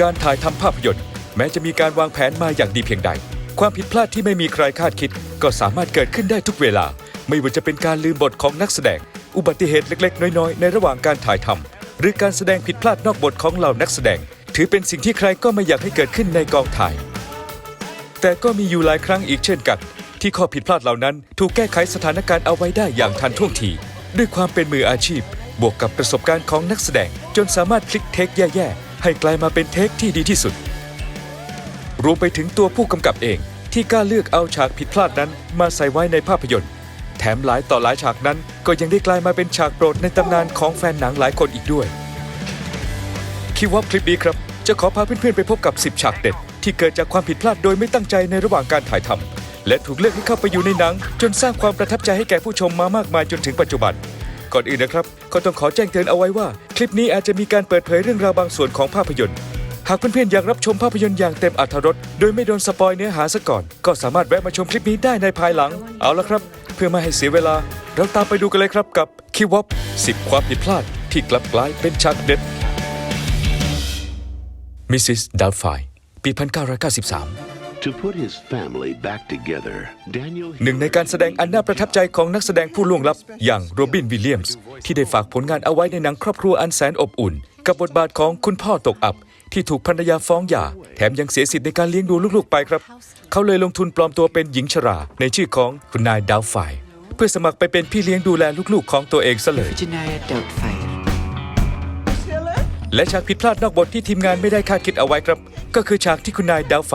การถ่ายทำภาพยนตร์ แม้จะมีการวางแผนมาอย่างดีเพียงใด ความผิดพลาดที่ไม่มีใครคาดคิด ก็สามารถเกิดขึ้นได้ทุกเวลา ไม่ว่าจะเป็นการลืมบทของนักแสดง อุบัติเหตุเล็ก ๆ น้อยๆ ในระหว่างการถ่ายทำหรือการแสดงผิดพลาดนอกบทของเหล่านักแสดง ถือเป็นสิ่งที่ใครก็ไม่อยากให้เกิดขึ้นในกองถ่าย แต่ก็มีอยู่หลายครั้งอีกเช่นกัน ที่ข้อผิดพลาดเหล่านั้น ถูกแก้ไขสถานการณ์เอาไว้ได้อย่างทันท่วงที ด้วยความเป็นมืออาชีพ บวกกับประสบการณ์ของนักแสดงจนสามารถพลิกเทคแย่ๆ ให้กลายมาเป็นเทคที่ดีที่สุด รวมไปถึงตัวผู้กำกับเองที่กล้าเลือกเอาฉากผิดพลาดนั้นมาใส่ไว้ในภาพยนตร์ แถมหลายต่อหลายฉากนั้นก็ยังได้กลายมาเป็นฉากโปรดในตำนานของแฟนหนังหลายคนอีกด้วย คิดว่าคลิปนี้ครับ จะขอพาเพื่อนๆไปพบกับ 10 ฉากเด็ด ที่เกิดจากความผิดพลาดโดยไม่ตั้งใจในระหว่างการถ่ายทำและถูกเลือกให้เข้าไปอยู่ในหนัง จนสร้างความประทับใจให้แก่ผู้ชมมามากมายจนถึงปัจจุบัน ก่อนอื่นนะครับก็ต้องขอแจ้งเตือนเอาไว้ว่า คลิปนี้อาจจะมีการเปิดเผยเรื่องราวบางส่วนของภาพยนตร์ หากเพื่อนๆอยากรับชมภาพยนตร์อย่างเต็มอรรถรสโดยไม่โดนสปอยเนื้อหาซะก่อน ก็สามารถแวะมาชมคลิปนี้ได้ในภายหลัง เอาละครับ เพื่อไม่ให้เสียเวลา เราตามไปดูกันเลยครับกับคิวอป10ความผิดพลาดที่กลับกลายเป็นฉากเด็ดมิสซิสดาวไฟปี 1993 To put his family back together, Daniel หนึ่งในการแสดงอันน่าประทับใจของนักแสดงผู้ล่วงลับอย่างโรบินวิลเลียมส์ที่ได้ฝากผลงานเอาไว้ในหนังครอบครัวอันแสนอบอุ่น กับบทบาทของคุณพ่อตกอับ ที่ถูกภรรยาฟ้องหย่า แถมยังเสียสิทธิ์ในการเลี้ยงดูลูกๆไปครับ เขาเลยลงทุนปลอมตัวเป็นหญิงชรา ในชื่อของคุณนายดาวไฟเพื่อสมัครไปเป็นพี่เลี้ยงดูแลลูกๆ ของตัวเองซะเลย Janaya Doubtfire. และฉากผิดพลาดนอกบทที่ทีมงานไม่ได้คาดคิดเอาไว้ครับ ก็คือฉากที่คุณนายดาวไฟ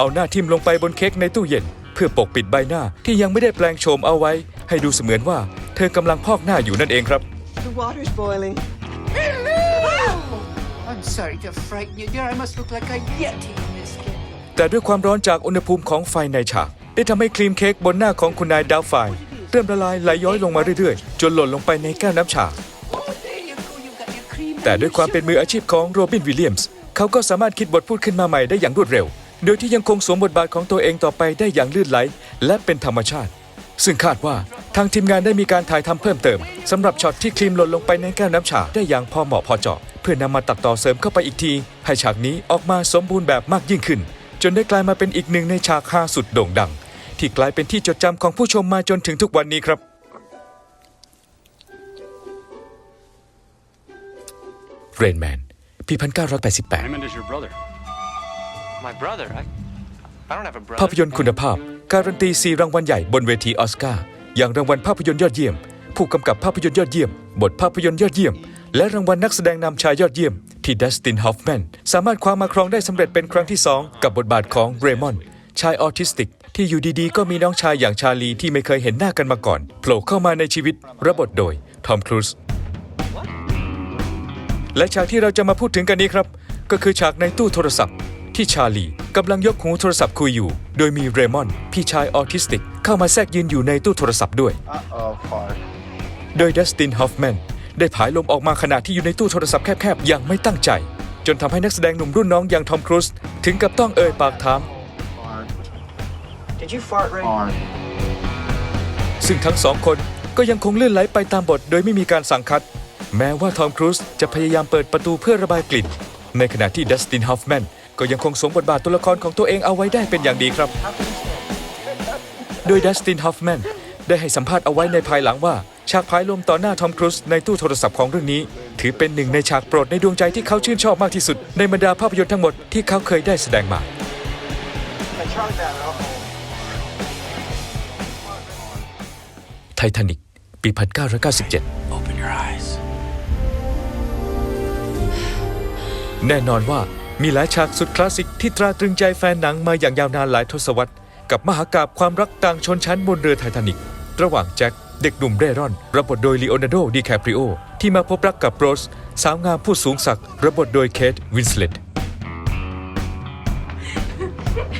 เอาหน้าทิ่มลงไปบนเค้กในตู้เย็น เพื่อปกปิดใบหน้าที่ยังไม่ได้แปลงโฉมเอาไว้ ให้ดูเสมือนว่าเธอกำลังพอกหน้าอยู่นั่นเองครับ The water's boiling. I'm sorry to frighten you, dear. I must look like a yeti in this kit. แต่ด้วยความร้อนจากอุณหภูมิของไฟในฉาก ได้ทำให้ครีมเค้กบนหน้าของคุณนายดาวไฟเริ่มละลายไหลย้อยลงมาเรื่อยๆ จนหล่นลงไปในแก้วน้ำชา Oh, there you go. You got your cream. แต่ด้วยความเป็นมืออาชีพของโรบินวิลเลียมส์เขาก็สามารถคิดบทพูดขึ้นมาใหม่ได้อย่างรวดเร็ว โดยที่ยังคงสวมบทบาทของตัวเองต่อไปได้อย่างลื่นไหล และเป็นธรรมชาติ ซึ่งคาดว่าทางทีมงานได้มีการถ่ายทำเพิ่มเติมสำหรับช็อตที่ครีมหล่นลงไปในแก้วน้ำชาได้อย่างพอเหมาะพอเจาะเพื่อนำมาตัดต่อเสริมเข้าไปอีกที ให้ฉากนี้ออกมาสมบูรณ์แบบมากยิ่งขึ้น จนได้กลายมาเป็นอีกหนึ่งในฉากฮาสุดโด่งดัง ที่กลายเป็นที่จดจำของผู้ชมมาจนถึงทุกวันนี้ครับเรนแมนปี1988 ภาพยนตร์คุณภาพ การันตี4รางวัลใหญ่บนเวทีออสการ์อย่างรางวัลภาพยนตร์ยอดเยี่ยม ผู้กำกับภาพยนตร์ยอดเยี่ยม บทภาพยนตร์ยอดเยี่ยม และรางวัลนักแสดงนำชายยอดเยี่ยม ที่ดัสตินฮอฟแมนสามารถคว้ามาครองได้สำเร็จเป็นครั้งที่ 2 กับบทบาทของเรมอนชายออทิสติก ที่อยู่ดีๆ ก็มีน้องชายอย่างชาลีที่ไม่เคยเห็นหน้ากันมาก่อนโผล่เข้ามาในชีวิตรับบทโดยทอมครูซและฉากที่เราจะมาพูดถึงกันนี้ครับ ก็คือฉากในตู้โทรศัพท์ ที่ชาลีกำลังยกหูโทรศัพท์คุยอยู่ โดยมีเรมอน พี่ชายออทิสติก เข้ามาแทรกยืนอยู่ในตู้โทรศัพท์ด้วย Oh, fuck. โดยดัสตินฮอฟแมนได้ผายลมออกมาขณะที่อยู่ในตู้โทรศัพท์แคบๆ อย่างไม่ตั้งใจ จนทำให้นักแสดงหนุ่มรุ่นน้องอย่างทอมครูซถึงกับต้องเอ่ยปากถาม Did you fart, Ray? ซึ่งทั้งสองคนก็ยังคงลื่นไหลไปตามบทโดยไม่มีการสั่งคัด แม้ว่าทอมครูซจะพยายามเปิดประตูเพื่อระบายกลิ่น ในขณะที่ดัสตินฮอฟแมน ก็ยังคงสวมบทบาทตัวละครของตัวเองเอาไว้ได้เป็นอย่างดีครับ โดยดัสตินฮอฟแมนได้ให้สัมภาษณ์เอาไว้ในภายหลังว่า ฉากพายลมต่อหน้าทอมครูซในตู้โทรศัพท์ของเรื่องนี้ ถือเป็นหนึ่งในฉากโปรดในดวงใจที่เขาชื่นชอบมากที่สุด ในบรรดาภาพยนตร์ทั้งหมดที่เขาเคยได้แสดงมา ไททานิกปี 1997 Open your eyes. แน่นอนว่า มีหลายฉากสุดคลาสสิกที่ตราตรึงใจแฟนหนังมาอย่างยาวนานหลายทศวรรษ กับมหากาบความรักต่างชนชั้นบนเรือไททานิกระหว่างแจ็คเด็กหนุ่มเร่ร่อน รับบทโดยลีโอนาร์โด ดิแคปริโอ ที่มาพบรักกับโรส สาวงามผู้สูงศักดิ์รับบทโดยเคทวินสเลต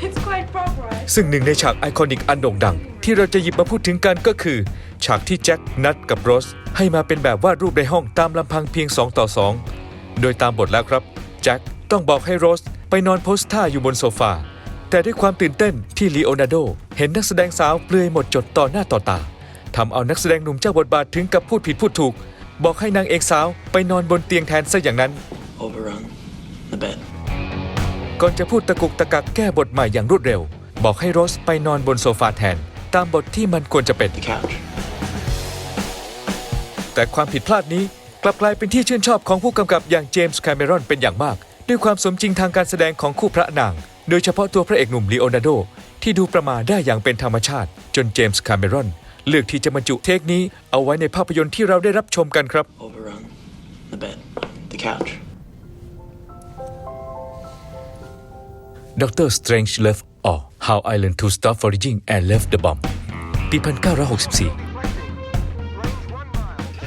It's quite proper. ซึ่งหนึ่งในฉากไอคอนิกอันโด่งดัง ที่เราจะหยิบมาพูดถึงกันก็คือ ฉากที่แจ็คนัดกับโรส ให้มาเป็นแบบวาดรูปในห้องตามลำพังเพียง 2 ต่อ 2 โดยตามบทแล้วครับแจ็ค ต้องบอกให้โรสไปนอนโพสท่าอยู่บนโซฟา แต่ด้วยความตื่นเต้นที่ลีโอนาร์โด เห็นนักแสดงสาวเปลือยหมดจดต่อหน้าต่อตาทำเอานักแสดงหนุ่มเจ้าบทบาทถึงกับพูดผิดพูดถูก บอกให้นางเอกสาวไปนอนบนเตียงแทนซะอย่างนั้น overrun the bed. ก่อนจะพูดตะกุกตะกักแก้บทใหม่อย่างรวดเร็ว บอกให้โรสไปนอนบนโซฟาแทน ตามบทที่มันควรจะเป็น The couch. แต่ความผิดพลาดนี้กลับกลายเป็นที่ชื่นชอบของผู้กำกับอย่างเจมส์แคมเมรอนเป็นอย่างมาก ด้วยความสมจริงทางการแสดงของคู่พระนาง โดยเฉพาะตัวพระเอกหนุ่มลีโอนาร์โด ที่ดูประมาได้อย่างเป็นธรรมชาติ จนเจมส์แคมเมรอน เลือกที่จะบรรจุเทคนี้เอาไว้ในภาพยนตร์ที่เราได้รับชมกันครับ Over on the bed. The couch. Doctor Strange Left or How I Learned to Stop Foraging and Left the Bomb ปี 1964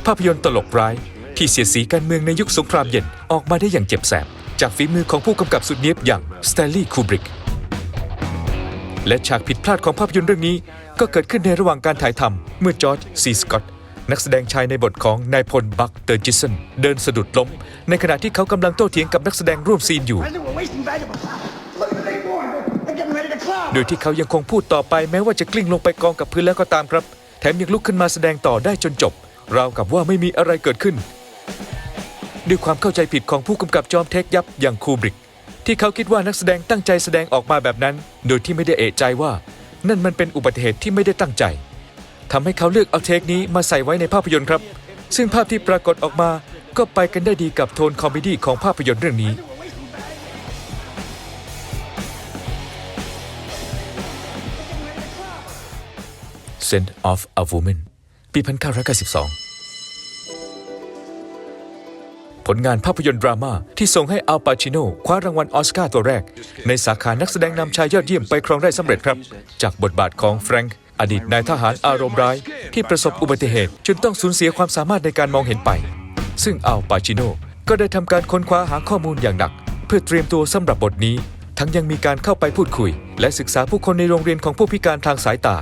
ภาพยนตร์ตลกร้าย ที่เสียดสีการเมืองในยุคสงครามเย็นออกมาได้อย่างเจ็บแสบ จากฝีมือของผู้กำกับสุดเนียบอย่างส t ต n ลีย์คูบริก และฉากผิดพลาดของภาพยนตร์เรื่องนี้ ก็เกิดขึ้นในระหว่างการถ่ายทำเมื่อจอร์จซีสกอตนักแสดงชายในบทของนายพลบักเตอร์จิสันเดินสะดุดล้ม ในขณะที่เขากำลังโต้เถียงกับนักแสดงร่วมซีนอยู่ โดยที่เขายังคงพูดต่อไปแม้ว่าจะกลิ้งลงไปกองกับพื้นแล้วก็ตามครับ แถมยังลุกขึ้นมาแสดงต่อได้จนจบ ราวกับว่าไม่มีอะไรเกิดขึ้น ด้วยความเข้าใจผิดของผู้กำกับจอมเทคยับอย่างคูบริก ที่เขาคิดว่านักแสดงตั้งใจแสดงออกมาแบบนั้น โดยที่ไม่ได้เอะใจว่า นั่นมันเป็นอุบัติเหตุที่ไม่ได้ตั้งใจทำให้เขาเลือกเอาเทคนี้มาใส่ไว้ในภาพยนตร์ครับ ซึ่งภาพที่ปรากฏออกมาก็ไปกันได้ดีกับโทนคอมเมดี้ของภาพยนตร์เรื่องนี้ Scent of a Woman ปี 1992 ผลงานภาพยนตร์ดราม่าที่ส่งให้อัลปาชิโนคว้ารางวัลออสการ์ตัวแรก ในสาขานักแสดงนำชายยอดเยี่ยมไปครองได้สำเร็จครับ จากบทบาทของแฟรงค์อดีตนายทหารอารมณ์ร้าย ที่ประสบอุบัติเหตุจนต้องสูญเสียความสามารถในการมองเห็นไป ซึ่งอัลปาชิโนก็ได้ทำการค้นคว้าหาข้อมูลอย่างหนัก เพื่อเตรียมตัวสำหรับบทนี้ ทั้งยังมีการเข้าไปพูดคุย และศึกษาผู้คนในโรงเรียนของผู้พิการทางสายตา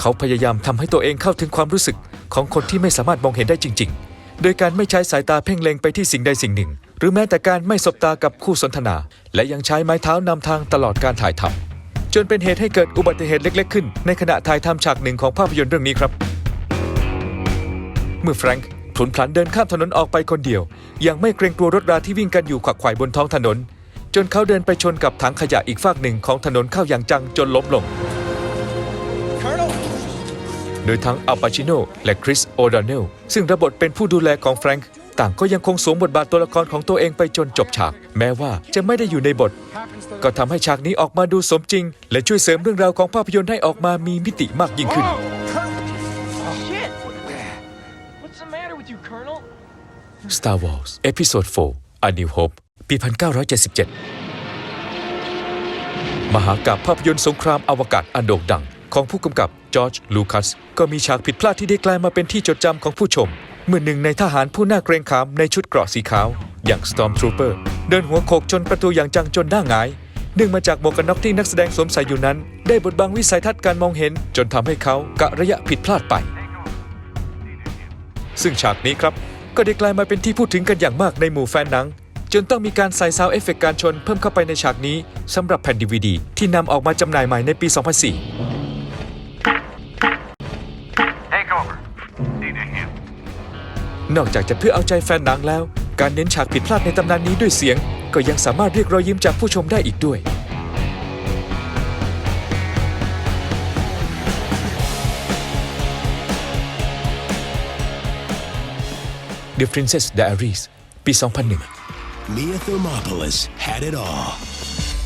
เขาพยายามทำให้ตัวเองเข้าถึงความรู้สึกของคนที่ไม่สามารถมองเห็นได้จริง ๆ โดยการไม่ใช้สายตาเพ่งเล็งไปที่สิ่งใดสิ่งหนึ่ง หรือแม้แต่การไม่สบตากับคู่สนทนา และยังใช้ไม้เท้านำทางตลอดการถ่ายทำจนเป็นเหตุให้เกิดอุบัติเหตุเล็ก ๆ ขึ้น ในขณะถ่ายทำฉากหนึ่งของภาพยนตร์เรื่องนี้ครับ เมื่อแฟรงค์พลุนพลันเดินข้ามถนนออกไปคนเดียวยังไม่เกรงกลัวรถราที่วิ่งกันอยู่ขวักไขว่บนท้องถนน จนเขาเดินไปชนกับถังขยะอีกฝากหนึ่งของถนนเข้าอย่างจังจนล้มลงโดยทั้งอัลปาชิโนและคริสโอ ดอนเนลซึ่งระบทเป็นผู้ดูแลของแฟรงค์ต่างก็ยังคงสวมบทบาทตัวละครของตัวเองไปจนจบฉาก แม้ว่าจะไม่ได้อยู่ในบท ก็ทำให้ฉากนี้ออกมาดูสมจริง และช่วยเสริมเรื่องราวของภาพยนตร์ให้ออกมามีมิติมากยิ่งขึ้น Shit! What's the matter with you, Colonel? Star Wars Episode 4 A New Hope ปี 1977 มหากาพย์ภาพยนตร์สงครามอวกาศอันโด่งดัง ของผู้กำกับจอร์จลูคัสก็มีฉากผิดพลาดที่ได้กลายมาเป็นที่จดจำของผู้ชม เมื่อหนึ่งในทหารผู้น่าเกรงขามในชุดเกราะสีขาว อย่าง Stormtrooper เดินหัวโขกจนประตูอย่างจังจนหน้าหงายเนื่องมาจากหมวกกันน็อกที่นักแสดงสวมใส่อยู่นั้น ได้บดบังวิสัยทัศน์การมองเห็น จนทำให้เขากะระยะผิดพลาดไป ซึ่งฉากนี้ครับก็ได้กลายมาเป็นที่พูดถึงกันอย่างมากในหมู่แฟนหนัง จนต้องมีการใส่ซาวเอฟเฟกต์การชนเพิ่มเข้าไปในฉากนี้สำหรับแผ่นดีวดีที่นำออกมาจำหน่ายใหม่ในปี 2004 นอกจากจะเพื่อเอาใจแฟนหนังแล้ว การเน้นฉากผิดพลาดในตำนานนี้ด้วยเสียง ก็ยังสามารถเรียกรอยยิ้มจากผู้ชมได้อีกด้วย The Princess Diaries ปี 2001 Mia Thermopolis had it all,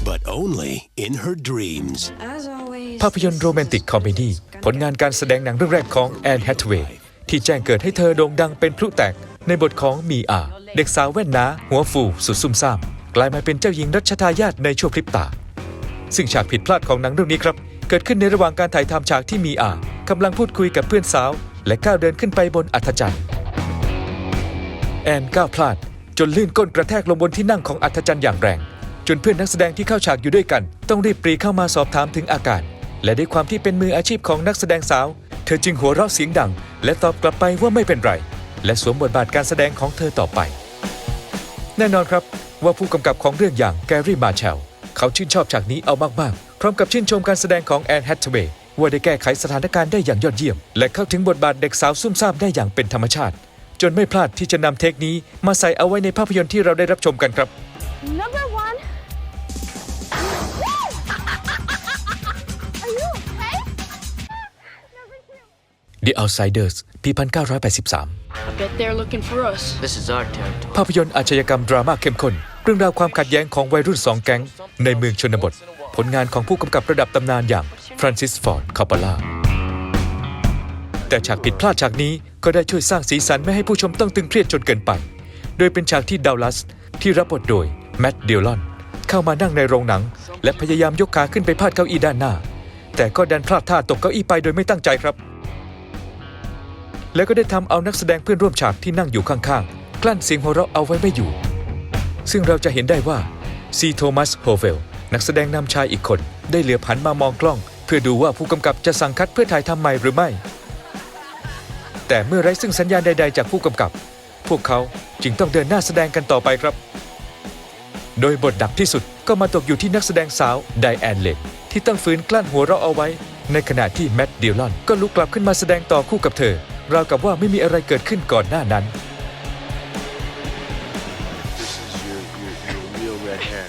but only in her dreams. As always. ภาพยนตร์โรแมนติกคอมเมดี้ผลงานการแสดงหนังเรื่องแรกของแอนแฮทเวย์ ที่แจ้งเกิดให้เธอโด่งดังเป็นพลุแตก ในบทของมีอา เด็กสาวแว่นนาหัวฟูสุดซุ่มซ่าม กลายมาเป็นเจ้าหญิงรัชทายาทในชั่วพริบตา ซึ่งฉากผิดพลาดของหนังเรื่องนี้ครับ เกิดขึ้นในระหว่างการถ่ายทำฉากที่มีอากำลังพูดคุยกับเพื่อนสาว และก้าวเดินขึ้นไปบนอัธจันทร์แอนก้าวพลาด จนลื่นก้นกระแทกลงบนที่นั่งของอัธจันทร์อย่างแรง จนเพื่อนนักแสดงที่เข้าฉากอยู่ด้วยกัน ต้องรีบปรีเข้ามาสอบถามถึงอาการ และด้วยความที่เป็นมืออาชีพของนักแสดงสาว เธอจึงหัวเราะเสียงดัง และตอบกลับไปว่าไม่เป็นไร และสวมบทบาทการแสดงของเธอต่อไป แน่นอนครับว่าผู้กำกับของเรื่องอย่างแกรี่มาเชลเขาชื่นชอบฉากนี้เอามากๆ พร้อมกับชื่นชมการแสดงของแอนแฮทเวย์ว่าได้แก้ไขสถานการณ์ได้อย่างยอดเยี่ยม และเข้าถึงบทบาทเด็กสาวซุ่มซ่ามได้อย่างเป็นธรรมชาติ จนไม่พลาดที่จะนำเทคนี้มาใส่เอาไว้ในภาพยนตร์ที่เราได้รับชมกันครับ Number one. The Outsiders ปี 1983 I bet they're looking for us. This is our territory. ภาพยนตร์อาชญากรรมดราม่าเข้มข้น เรื่องราวความขัดแย้งของวัยรุ่นสองแก๊ง ในเมืองชนบท ผลงานของผู้กำกับระดับตำนานอย่างฟรานซิสฟอร์ดคาปาลาแต่ฉากผิดพลาดฉากนี้ก็ได้ช่วยสร้างสีสันไม่ให้ผู้ชมต้องตึงเครียดจนเกินไป โดยเป็นฉากที่ดัลลัส ที่รับบทโดยแมตต์เดลลอนเข้ามานั่งในโรงหนัง และพยายามยกขาขึ้นไปพาดเก้าอี้ด้านหน้า แต่ก็ดันพลาดท่าตกเก้าอี้ไปโดยไม่ตั้งใจครับ แล้วก็ได้ทำเอานักแสดงเพื่อนร่วมฉากที่นั่งอยู่ข้างๆ กลั้นเสียงหัวเราะเอาไว้ไม่อยู่ ซึ่งเราจะเห็นได้ว่าซีโทมัสโฮเวลนักแสดงนำชายอีกคน ได้เหลือบหันมามองกล้อง เพื่อดูว่าผู้กำกับจะสั่งคัดเพื่อถ่ายทำใหม่หรือไม่ แต่เมื่อไร้ซึ่งสัญญาณใด ๆ จากผู้กำกับ พวกเขาจึงต้องเดินหน้าแสดงกันต่อไปครับ โดยบทดักที่สุดก็มาตกอยู่ที่นักแสดงสาวไดแอนเลนที่ต้องฝืนกลั้นหัวเราะเอาไว้ ในขณะที่แมตต์ดิลลอนก็ลุกกลับขึ้นมาแสดงต่อคู่กับเธอ ราวกับว่าไม่มีอะไรเกิดขึ้นก่อนหน้านั้น This is your, your, your real red hair.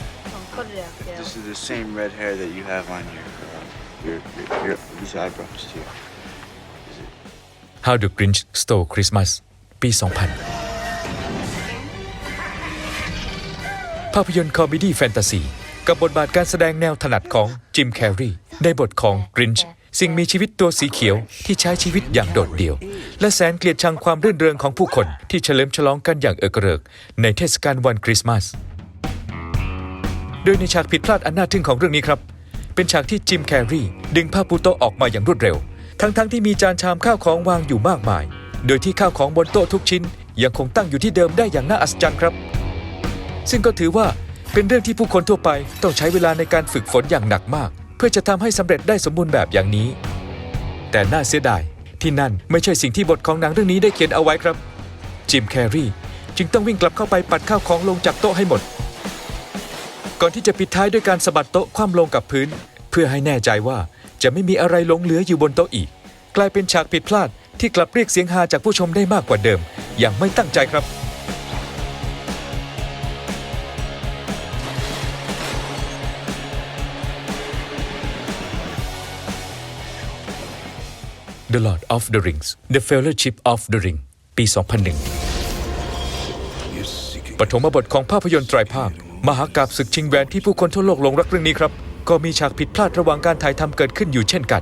Put it out, yeah. This is the same red hair that you have on your uh, your, your, your these eyebrows too. How the Grinch Stole Christmas ปี 2000 ภาพยนตร์คอมเมดี้แฟนตาซีกับบทบาทการแสดงแนวถนัดของจิมแคร์รีในบทของ Grinch สิ่งมีชีวิตตัวสีเขียวที่ใช้ชีวิตอย่างโดดเดี่ยว และแสนเกลียดชังความรื่นเริงของผู้คนที่เฉลิมฉลองกันอย่างเอิกระเริก ในเทศกาลวันคริสต์มาส โดยในฉากผิดพลาดอันน่าทึ่งของเรื่องนี้ครับ เป็นฉากที่จิมแคร์รีดึงผ้าปูโต๊ะออกมาอย่างรวดเร็ว ทั้งๆที่มีจานชามข้าวของวางอยู่มากมาย โดยที่ข้าวของบนโต๊ะทุกชิ้น ยังคงตั้งอยู่ที่เดิมได้อย่างน่าอัศจรรย์ครับ ซึ่งก็ถือว่าเป็นเรื่องที่ผู้คนทั่วไปต้องใช้เวลาในการฝึกฝนอย่างหนักมาก เพื่อจะทำให้สำเร็จได้สมบูรณ์แบบอย่างนี้ แต่น่าเสียดายที่นั่นไม่ใช่สิ่งที่บทของหนังเรื่องนี้ได้เขียนเอาไว้ครับ จิมแคร์รีจึงต้องวิ่งกลับเข้าไปปัดข้าวของลงจากโต๊ะให้หมด ก่อนที่จะปิดท้ายด้วยการสะบัดโต๊ะคว่ำลงกับพื้น เพื่อให้แน่ใจว่าจะไม่มีอะไรหลงเหลืออยู่บนโต๊ะอีก กลายเป็นฉากผิดพลาดที่กลับเรียกเสียงฮาจากผู้ชมได้มากกว่าเดิม อย่างไม่ตั้งใจครับ The Lord of the Rings The Fellowship of the Ring ปี 2001 ปฐมบทของภาพยนตร์ไตรภาค มหากาบศึกชิงแหวนที่ผู้คนทั่วโลกหลงรักเรื่องนี้ครับ ก็มีฉากผิดพลาดระหว่างการถ่ายทำเกิดขึ้นอยู่เช่นกัน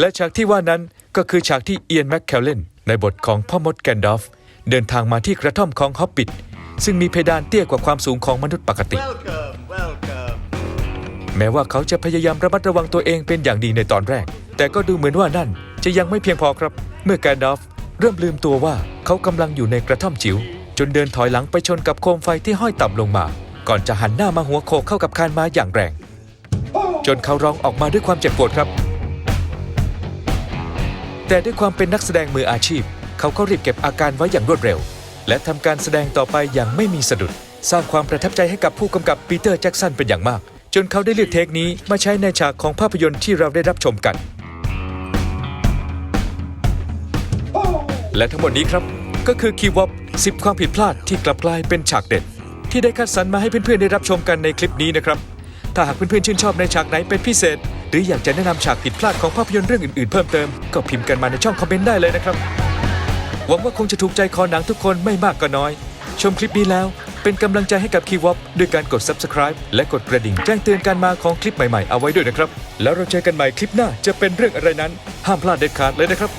และฉากที่ว่านั้นก็คือฉากที่เอียนแมคเคลเลนในบทของพ่อมดแกนดอฟเดินทางมาที่กระท่อมของฮอบบิทซึ่งมีเพดานเตี้ยกว่าความสูงของมนุษย์ปกติ Welcome, welcome. แม้ว่าเขาจะพยายามระมัดระวังตัวเองเป็นอย่างดีในตอนแรก แต่ก็ดูเหมือนว่านั่นจะยังไม่เพียงพอครับ เมื่อแกนดอฟเริ่มลืมตัวว่าเขากำลังอยู่ในกระท่อมจิ๋วจนเดินถอยหลังไปชนกับโคมไฟที่ห้อยต่ำลงมา ก่อนจะหันหน้ามาหัวโขกเข้ากับคานไม้อย่างแรง จนเขาร้องออกมาด้วยความเจ็บปวดครับ แต่ด้วยความเป็นนักแสดงมืออาชีพ เขาก็รีบเก็บอาการไว้อย่างรวดเร็ว และทำการแสดงต่อไปอย่างไม่มีสะดุด สร้างความประทับใจให้กับผู้กำกับปีเตอร์แจ็กสันเป็นอย่างมาก จนเขาได้เลือกเทคนี้มาใช้ในฉากของภาพยนตร์ที่เราได้รับชมกัน และทั้งหมดนี้ครับก็คือคีย์วอป10 ความผิดพลาดที่กลับกลายเป็นฉากเด็ด ที่ได้คัดสรรมาให้เพื่อนๆได้รับชมกันในคลิปนี้นะครับ ถ้าหากเพื่อนๆชื่นชอบในฉากไหนเป็นพิเศษ หรืออยากจะแนะนำฉากผิดพลาดของภาพยนตร์เรื่องอื่นๆเพิ่มเติม ก็พิมพ์กันมาในช่องคอมเมนต์ได้เลยนะครับ หวังว่าคงจะถูกใจคอหนังทุกคนไม่มากก็น้อย ชมคลิปนี้แล้ว เป็นกำลังใจให้กับคีวอปด้วยการกด subscribe และกดกระดิ่งแจ้งเตือนการมาของคลิปใหม่ๆเอาไว้ด้วยนะครับ แล้วเราเจอกันใหม่คลิปหน้าจะเป็นเรื่องอะไรนั้น ห้ามพลาดเด็ดขาดเลยนะครับ